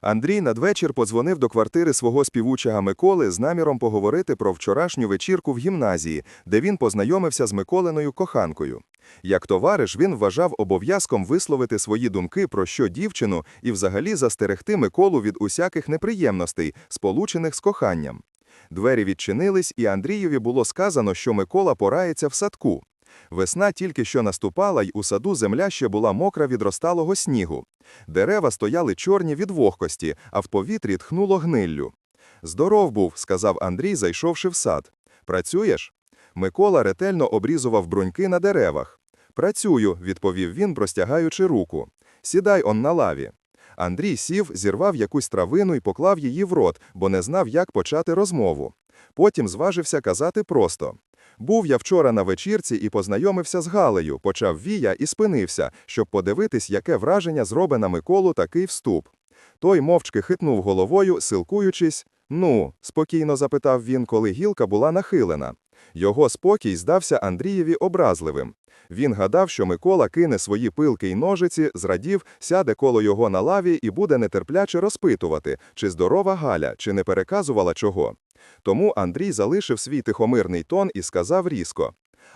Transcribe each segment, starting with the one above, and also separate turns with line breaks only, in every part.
Андрій надвечір подзвонив до квартири свого співучого Миколи з наміром поговорити про вчорашню вечірку в гімназії, де він познайомився з Миколиною коханкою. Як товариш, він вважав обов'язком висловити свої думки про що дівчину і взагалі застерегти Миколу від усяких неприємностей, сполучених з коханням. Двері відчинились, і Андрієві було сказано, що Микола порається в садку. Весна тільки що наступала, й у саду земля ще була мокра від розталого снігу. Дерева стояли чорні від вогкості, а в повітрі тхнуло гниллю. Здоров був, сказав Андрій, зайшовши в сад. Працюєш? Микола ретельно обрізував бруньки на деревах. Працюю, відповів він, простягаючи руку. Сідай он на лаві. Андрій сів, зірвав якусь травину і поклав її в рот, бо не знав, як почати розмову. Потім зважився казати просто. Був я вчора на вечірці і познайомився з Галею, почав Вія і спинився, щоб подивитись, яке враження зробить на Миколу такий вступ. Той мовчки хитнув головою, силкуючись. Ну, спокійно запитав він, коли гілка була нахилена. Його спокій здався Андрієві образливим. Він гадав, що Микола кине свої пилки й ножиці, зрадів, сяде коло його на лаві і буде нетерпляче розпитувати, чи здорова Галя, чи не переказувала чого. Тому Андрій залишив свій тихомирний тон і сказав різко: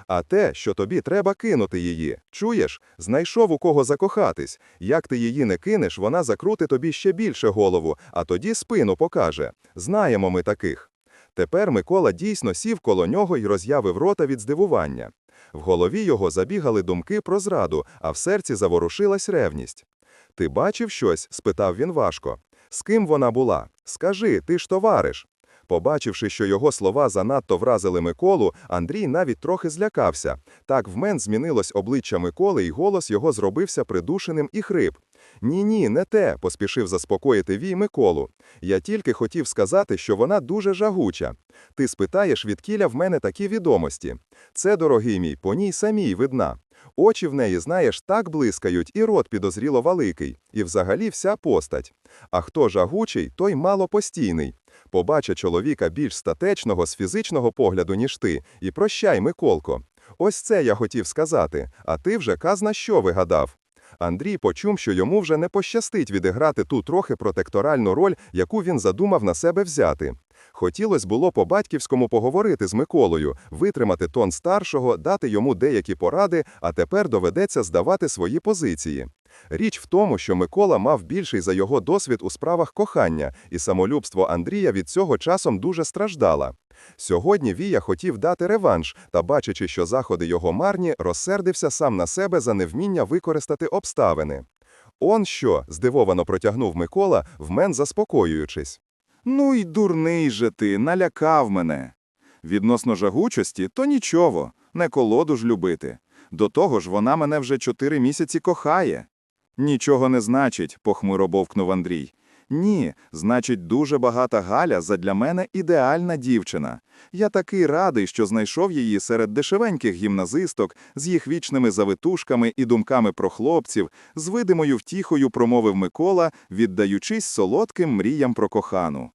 А те, що тобі треба кинути її, чуєш, знайшов у кого закохатись. Як ти її не кинеш, вона закрути тобі ще більше голову, а тоді спину покаже. Знаємо ми таких. Тепер Микола дійсно сів коло нього і роз'явив рота від здивування. В голові його забігали думки про зраду, а в серці заворушилась ревність. Ти бачив щось? спитав він важко. З ким вона була? Скажи, ти ж товариш. Побачивши, що його слова занадто вразили Миколу, Андрій навіть трохи злякався. Так в мен змінилось обличчя Миколи, і голос його зробився придушеним і хрип. Ні, ні, не те, поспішив заспокоїти Вій Миколу. Я тільки хотів сказати, що вона дуже жагуча. Ти спитаєш, відкіля в мене такі відомості. Це, дорогий мій, по ній самій видна. Очі в неї, знаєш, так блискають, і рот підозріло великий, і взагалі вся постать. А хто жагучий, той малопостійний. Побача чоловіка більш статечного з фізичного погляду, ніж ти, і прощай, Миколко. Ось це я хотів сказати, а ти вже казна що вигадав. Андрій почув, що йому вже не пощастить відіграти ту трохи протекторальну роль, яку він задумав на себе взяти. Хотілося було по-батьківському поговорити з Миколою, витримати тон старшого, дати йому деякі поради, а тепер доведеться здавати свої позиції. Річ в тому, що Микола мав більший за його досвід у справах кохання, і самолюбство Андрія від цього часом дуже страждала. Сьогодні Вія хотів дати реванш, та, бачачи, що заходи його марні, розсердився сам на себе за невміння використати обставини. Он що? здивовано протягнув Микола, вмен заспокоюючись.
Ну й дурний же ти, налякав мене. Відносно жагучості, то нічого, не колоду ж любити. До того ж, вона мене вже чотири місяці кохає. Нічого не значить, похмуро бовкнув Андрій. Ні, значить, дуже багата Галя задля мене ідеальна дівчина. Я такий радий, що знайшов її серед дешевеньких гімназисток з їх вічними завитушками і думками про хлопців, з видимою втіхою промовив Микола, віддаючись солодким мріям про кохану.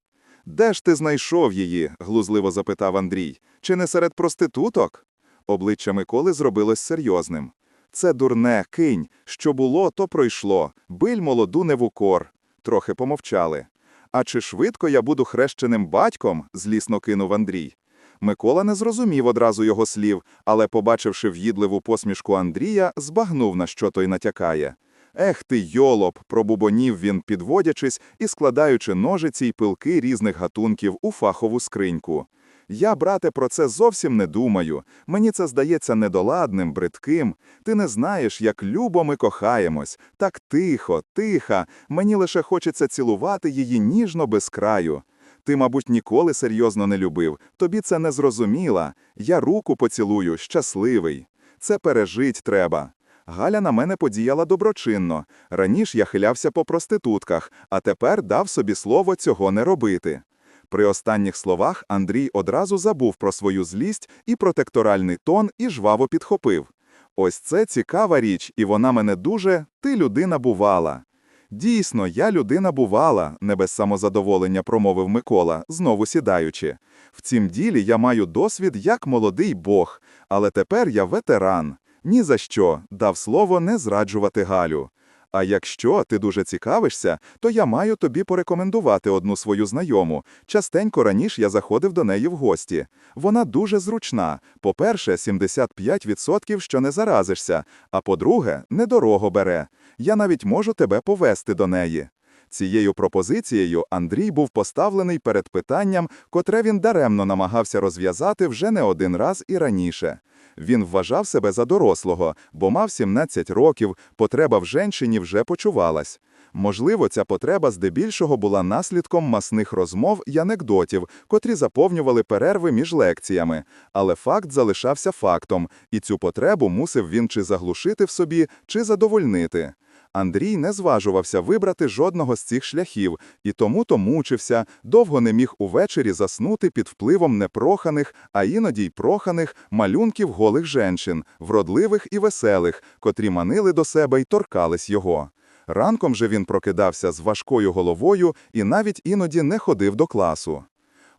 Де ж ти знайшов її? глузливо запитав Андрій. Чи не серед проституток? Обличчя Миколи зробилось серйозним. Це дурне, кинь. Що було, то пройшло. Биль молоду не в укор. Трохи помовчали. А чи швидко я буду хрещеним батьком? злісно кинув Андрій. Микола не зрозумів одразу його слів, але, побачивши в'їдливу посмішку Андрія, збагнув, на що той натякає. Ех ти, йолоп, пробубонів він, підводячись і складаючи ножиці й пилки різних гатунків у фахову скриньку. Я, брате, про це зовсім не думаю. Мені це здається недоладним, бридким. Ти не знаєш, як любо ми кохаємось. Так тихо, тиха. Мені лише хочеться цілувати її ніжно без краю. Ти, мабуть, ніколи серйозно не любив. Тобі це не зрозуміла. Я руку поцілую, щасливий. Це пережить треба. Галя на мене подіяла доброчинно. Раніше я хилявся по проститутках, а тепер дав собі слово цього не робити. При останніх словах Андрій одразу забув про свою злість і протекторальний тон і жваво підхопив. Ось це цікава річ, і вона мене дуже ти людина бувала. Дійсно, я людина бувала, не без самозадоволення промовив Микола, знову сідаючи. В цім ділі я маю досвід як молодий бог, але тепер я ветеран. Ні за що дав слово не зраджувати Галю. А якщо ти дуже цікавишся, то я маю тобі порекомендувати одну свою знайому. Частенько раніше я заходив до неї в гості. Вона дуже зручна. По-перше, 75% що не заразишся, а по-друге, недорого бере. Я навіть можу тебе повести до неї. Цією пропозицією Андрій був поставлений перед питанням, котре він даремно намагався розв'язати вже не один раз і раніше. Він вважав себе за дорослого, бо мав 17 років, потреба в женщині вже почувалась. Можливо, ця потреба здебільшого була наслідком масних розмов і анекдотів, котрі заповнювали перерви між лекціями. Але факт залишався фактом, і цю потребу мусив він чи заглушити в собі, чи задовольнити. Андрій не зважувався вибрати жодного з цих шляхів, і тому то мучився, довго не міг увечері заснути під впливом непроханих, а іноді й проханих малюнків голих женщин, вродливих і веселих, котрі манили до себе й торкались його. Ранком же він прокидався з важкою головою і навіть іноді не ходив до класу.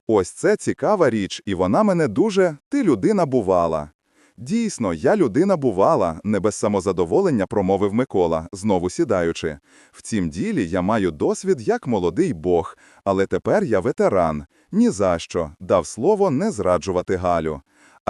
Ось це цікава річ, і вона мене дуже «ти людина бувала». Дійсно, я людина бувала, не без самозадоволення промовив Микола, знову сідаючи. В цім ділі я маю досвід як молодий бог, але тепер я ветеран. Ні за що, дав слово не зраджувати Галю.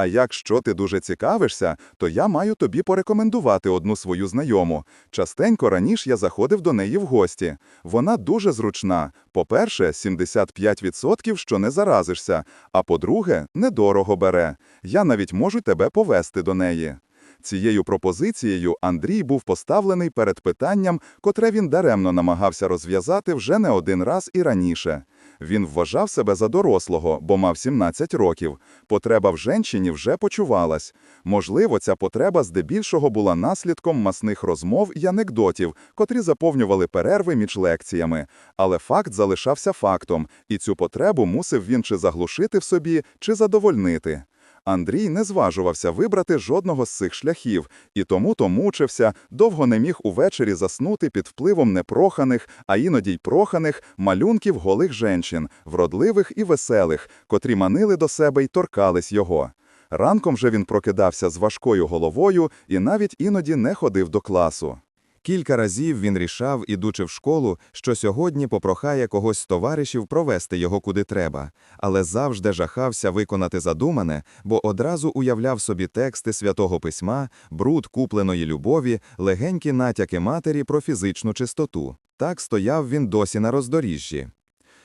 А якщо ти дуже цікавишся, то я маю тобі порекомендувати одну свою знайому. Частенько раніше я заходив до неї в гості. Вона дуже зручна. По-перше, 75% що не заразишся, а по-друге, недорого бере. Я навіть можу тебе повести до неї. Цією пропозицією Андрій був поставлений перед питанням, котре він даремно намагався розв'язати вже не один раз і раніше. Він вважав себе за дорослого, бо мав 17 років. Потреба в женщині вже почувалась. Можливо, ця потреба здебільшого була наслідком масних розмов і анекдотів, котрі заповнювали перерви між лекціями. Але факт залишався фактом, і цю потребу мусив він чи заглушити в собі, чи задовольнити. Андрій не зважувався вибрати жодного з цих шляхів, і тому то мучився, довго не міг увечері заснути під впливом непроханих, а іноді й проханих малюнків голих женщин, вродливих і веселих, котрі манили до себе й торкались його. Ранком же він прокидався з важкою головою і навіть іноді не ходив до класу.
Кілька разів він рішав, ідучи в школу, що сьогодні попрохає когось з товаришів провести його куди треба, але завжди жахався виконати задумане, бо одразу уявляв собі тексти святого письма, бруд купленої любові, легенькі натяки матері про фізичну чистоту. Так стояв він досі на роздоріжжі.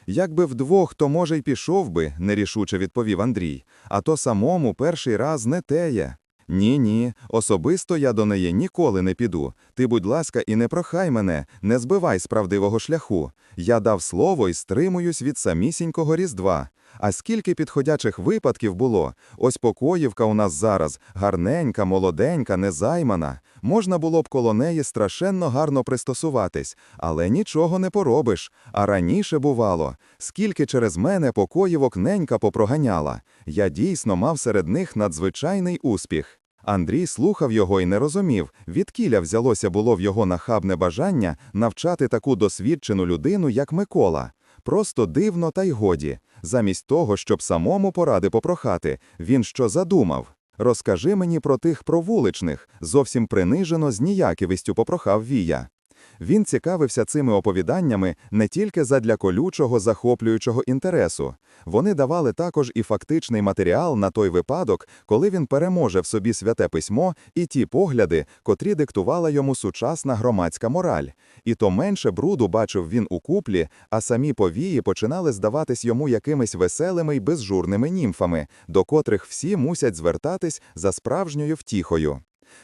Якби вдвох, то, може, й пішов би, нерішуче відповів Андрій, а то самому перший раз не теє. Ні, ні, особисто я до неї ніколи не піду. Ти, будь ласка, і не прохай мене, не збивай з правдивого шляху. Я дав слово і стримуюсь від самісінького Різдва. А скільки підходячих випадків було? Ось покоївка у нас зараз, гарненька, молоденька, незаймана. Можна було б коло неї страшенно гарно пристосуватись, але нічого не поробиш. А раніше бувало, скільки через мене покоївок ненька попроганяла. Я дійсно мав серед них надзвичайний успіх. Андрій слухав його і не розумів, відкіля взялося було в його нахабне бажання навчати таку досвідчену людину, як Микола. Просто дивно та й годі. Замість того, щоб самому поради попрохати, він що задумав? Розкажи мені про тих провуличних, зовсім принижено з ніяківістю попрохав Вія. Він цікавився цими оповіданнями не тільки задля колючого, захоплюючого інтересу. Вони давали також і фактичний матеріал на той випадок, коли він переможе в собі святе письмо і ті погляди, котрі диктувала йому сучасна громадська мораль. І то менше бруду бачив він у куплі, а самі повії починали здаватись йому якимись веселими й безжурними німфами, до котрих всі мусять звертатись за справжньою втіхою.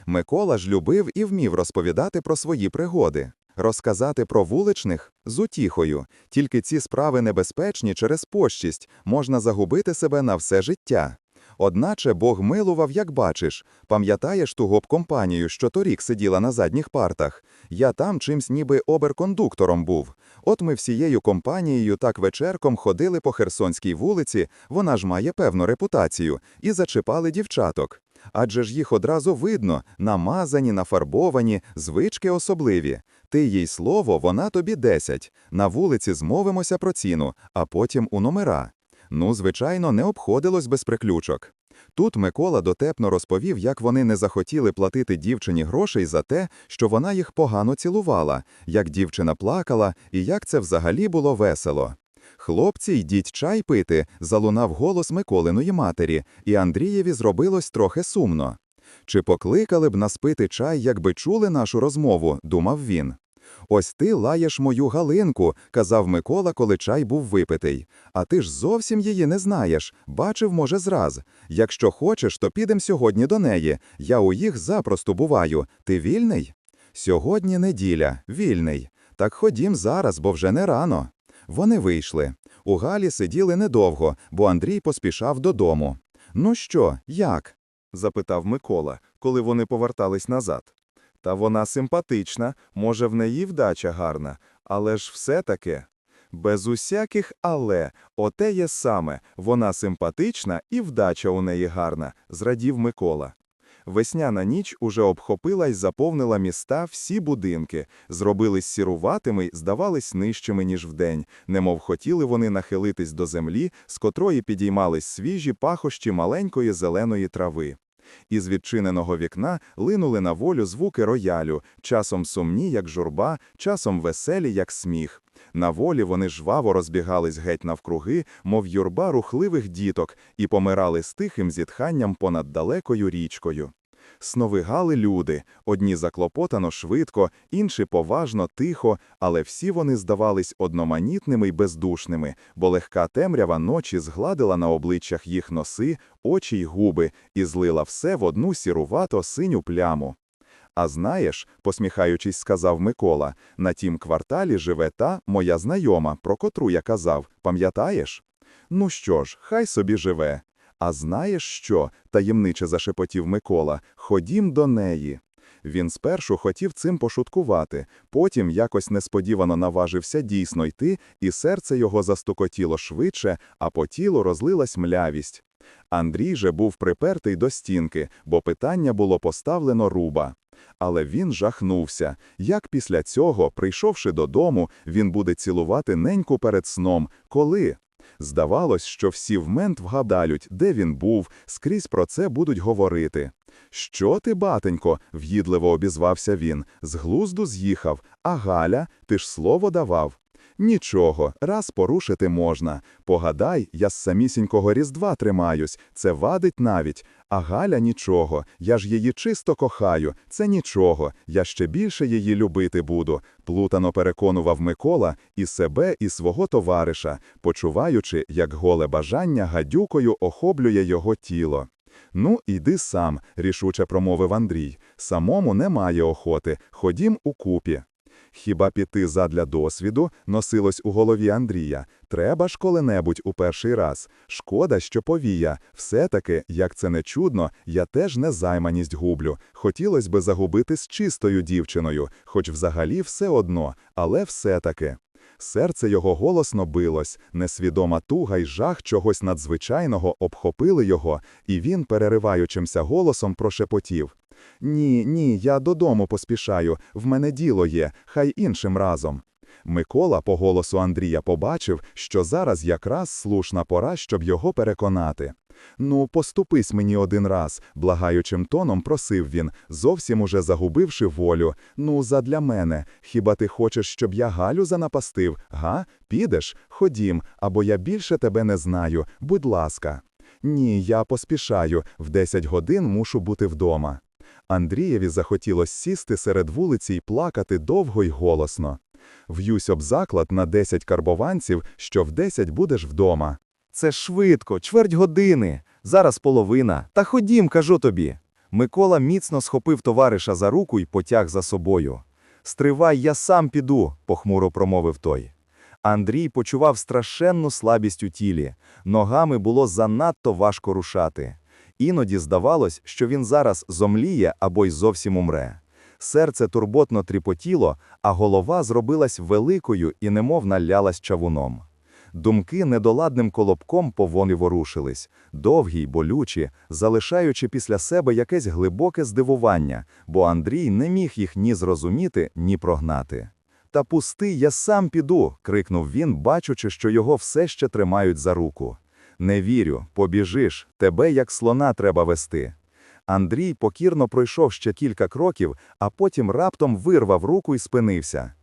Микола ж любив і вмів розповідати про свої пригоди. Розказати про вуличних з утіхою, тільки ці справи небезпечні через пощість, можна загубити себе на все життя. Одначе Бог милував, як бачиш, пам'ятаєш ту гоп-компанію, що торік сиділа на задніх партах. Я там чимсь ніби оберкондуктором був. От ми всією компанією так вечерком ходили по Херсонській вулиці, вона ж має певну репутацію, і зачіпали дівчаток. Адже ж їх одразу видно, намазані, нафарбовані, звички особливі. Ти їй слово, вона тобі десять. На вулиці змовимося про ціну, а потім у номера. Ну, звичайно, не обходилось без приключок.
Тут Микола дотепно розповів, як вони не захотіли платити дівчині грошей за те, що вона їх погано цілувала, як дівчина плакала і як це взагалі було весело. Хлопці, йдіть чай пити, залунав голос Миколиної матері, і Андрієві зробилось трохи сумно. Чи покликали б нас пити чай, якби чули нашу розмову, думав він. Ось ти лаєш мою Галинку, казав Микола, коли чай був випитий. А ти ж зовсім її не знаєш. Бачив, може, зраз. Якщо хочеш, то підем сьогодні до неї. Я у їх запросто буваю. Ти вільний? Сьогодні неділя, вільний. Так ходім зараз, бо вже не рано. Вони вийшли. У Галі сиділи недовго, бо Андрій поспішав додому. Ну що, як?
запитав Микола, коли вони повертались назад. Та вона симпатична, може, в неї вдача гарна, але ж все-таки. Без усяких але, оте є саме, вона симпатична і вдача у неї гарна, зрадів Микола. Весняна ніч уже обхопила й заповнила міста всі будинки, зробились сіруватими й здавались нижчими, ніж вдень, немов хотіли вони нахилитись до землі, з котрої підіймались свіжі пахощі маленької зеленої трави. Із відчиненого вікна линули на волю звуки роялю, часом сумні, як журба, часом веселі, як сміх. На волі вони жваво розбігались геть навкруги, мов юрба рухливих діток, і помирали з тихим зітханням понад далекою річкою. Сновигали люди, одні заклопотано швидко, інші поважно, тихо, але всі вони здавались одноманітними й бездушними, бо легка темрява ночі згладила на обличчях їх носи, очі й губи і злила все в одну сірувато синю пляму. А знаєш, посміхаючись, сказав Микола, на тім кварталі живе та моя знайома, про котру я казав, пам'ятаєш? Ну що ж, хай собі живе. А знаєш що? таємниче зашепотів Микола. Ходім до неї. Він спершу хотів цим пошуткувати, потім якось несподівано наважився дійсно йти, і серце його застукотіло швидше, а по тілу розлилась млявість. Андрій же був припертий до стінки, бо питання було поставлено руба. Але він жахнувся, як після цього, прийшовши додому, він буде цілувати неньку перед сном. Коли? Здавалось, що всі в мент вгадають, де він був, скрізь про це будуть говорити. Що ти, батенько, в'їдливо обізвався він, з глузду з'їхав, а Галя, ти ж слово давав. Нічого, раз порушити можна. Погадай, я з самісінького різдва тримаюсь, це вадить навіть. А Галя нічого, я ж її чисто кохаю, це нічого, я ще більше її любити буду, плутано переконував Микола і себе, і свого товариша, почуваючи, як голе бажання гадюкою охоплює його тіло. Ну, іди сам, рішуче промовив Андрій. Самому немає охоти, ходім укупі. Хіба піти задля досвіду носилось у голові Андрія. Треба ж коли-небудь у перший раз. Шкода, що повія. Все-таки, як це не чудно, я теж незайманість гублю. Хотілося би загубити з чистою дівчиною, хоч взагалі все одно, але все-таки. Серце його голосно билось, несвідома туга й жах чогось надзвичайного обхопили його, і він, перериваючимся голосом, прошепотів. Ні, ні, я додому поспішаю, в мене діло є, хай іншим разом. Микола по голосу Андрія побачив, що зараз якраз слушна пора, щоб його переконати. Ну, поступись мені один раз, благаючим тоном просив він, зовсім уже загубивши волю. Ну, задля мене. Хіба ти хочеш, щоб я Галю занапастив? Га? Підеш? Ходім, або я більше тебе не знаю. Будь ласка. Ні, я поспішаю. В 10 годин мушу бути вдома. Андрієві захотілося сісти серед вулиці й плакати довго й голосно. В'юсь об заклад на 10 карбованців, що в 10 будеш вдома. Це швидко, чверть години, зараз половина. Та ходім, кажу тобі. Микола міцно схопив товариша за руку і потяг за собою. Стривай, я сам піду, похмуро промовив той. Андрій почував страшенну слабість у тілі, ногами було занадто важко рушати. Іноді здавалось, що він зараз зомліє або й зовсім умре. Серце турботно тріпотіло, а голова зробилась великою і немов налялась чавуном. Думки недоладним колобком поволі ворушились, довгі й болючі, залишаючи після себе якесь глибоке здивування, бо Андрій не міг їх ні зрозуміти, ні прогнати. Та пусти, я сам піду, крикнув він, бачучи, що його все ще тримають за руку.
Не вірю, побіжиш, тебе як слона треба вести. Андрій покірно пройшов ще кілька кроків, а потім раптом вирвав руку і спинився.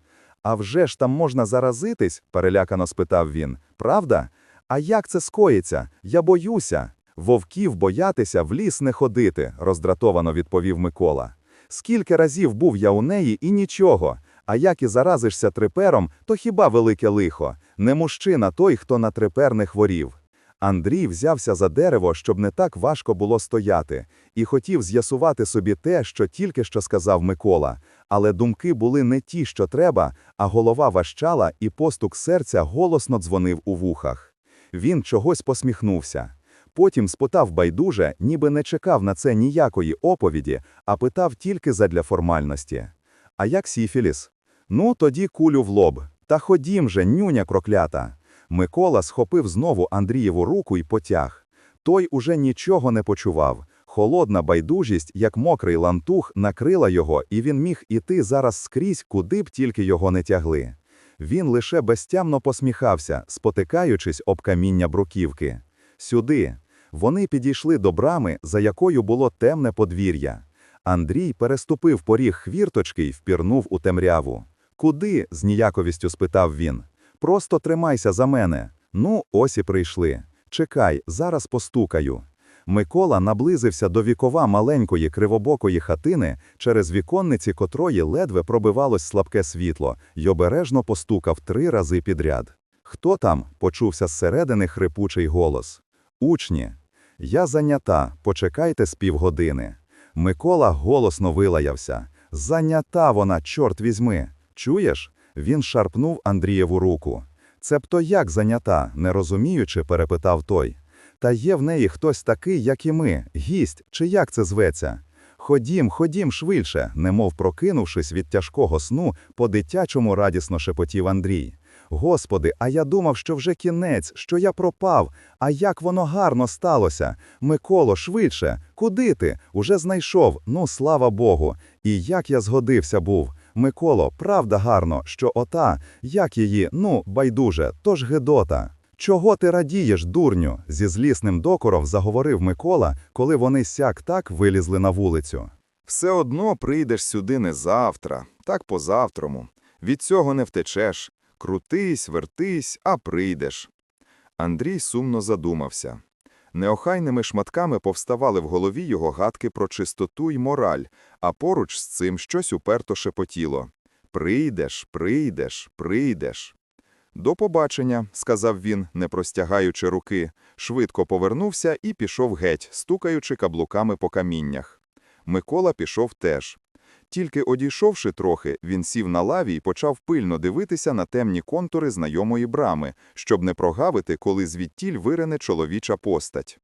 А вже ж там можна заразитись? перелякано спитав він. Правда? А як це скоїться? Я боюся. Вовків боятися в ліс не ходити, роздратовано відповів Микола. Скільки разів був я у неї і нічого. А як і заразишся трипером, то хіба велике лихо? Не мужчина той, хто на трипер не хворів. Андрій взявся за дерево, щоб не так важко було стояти, і хотів з'ясувати собі те, що тільки що сказав Микола. Але думки були не ті, що треба, а голова важчала, і постук серця голосно дзвонив у вухах. Він чогось посміхнувся. Потім спитав байдуже, ніби не чекав на це ніякої оповіді, а питав тільки задля формальності. А як Сіфіліс? Ну, тоді кулю в лоб. Та ходім же, нюня проклята. Микола схопив знову Андрієву руку і потяг. Той уже нічого не почував. Холодна байдужість, як мокрий лантух, накрила його, і він міг іти зараз скрізь, куди б тільки його не тягли. Він лише безтямно посміхався, спотикаючись об каміння бруківки. Сюди. Вони підійшли до брами, за якою було темне подвір'я. Андрій переступив поріг хвірточки й впірнув у темряву. Куди? з ніяковістю спитав він. Просто тримайся за мене. Ну, ось і прийшли. Чекай, зараз постукаю. Микола наблизився до вікова маленької кривобокої хатини, через віконниці котрої ледве пробивалось слабке світло, й обережно постукав три рази підряд. Хто там? почувся зсередини хрипучий голос. Учні. Я зайнята, почекайте з півгодини. Микола голосно вилаявся. Зайнята вона, чорт візьми. Чуєш? Він шарпнув Андрієву руку. Цебто як зайнята, не розуміючи, перепитав той. Та є в неї хтось такий, як і ми, гість, чи як це зветься? Ходім, ходім швидше, немов прокинувшись від тяжкого сну, по-дитячому радісно шепотів Андрій. Господи, а я думав, що вже кінець, що я пропав. А як воно гарно сталося. Миколо, швидше, куди ти? Уже знайшов, ну слава Богу. І як я згодився був. Миколо, правда гарно, що ота, як її, ну, байдуже, тож Гедота. Чого ти радієш, дурню? зі злісним докором заговорив Микола, коли вони сяк так вилізли на вулицю.
Все одно прийдеш сюди не завтра, так позавтрому. Від цього не втечеш. Крутись, вертись, а прийдеш. Андрій сумно задумався. Неохайними шматками повставали в голові його гадки про чистоту й мораль, а поруч з цим щось уперто шепотіло. Прийдеш, прийдеш, прийдеш. До побачення, сказав він, не простягаючи руки, швидко повернувся і пішов геть, стукаючи каблуками по каміннях. Микола пішов теж. Тільки одійшовши трохи, він сів на лаві і почав пильно дивитися на темні контури знайомої брами, щоб не прогавити, коли звідтіль вирине чоловіча постать.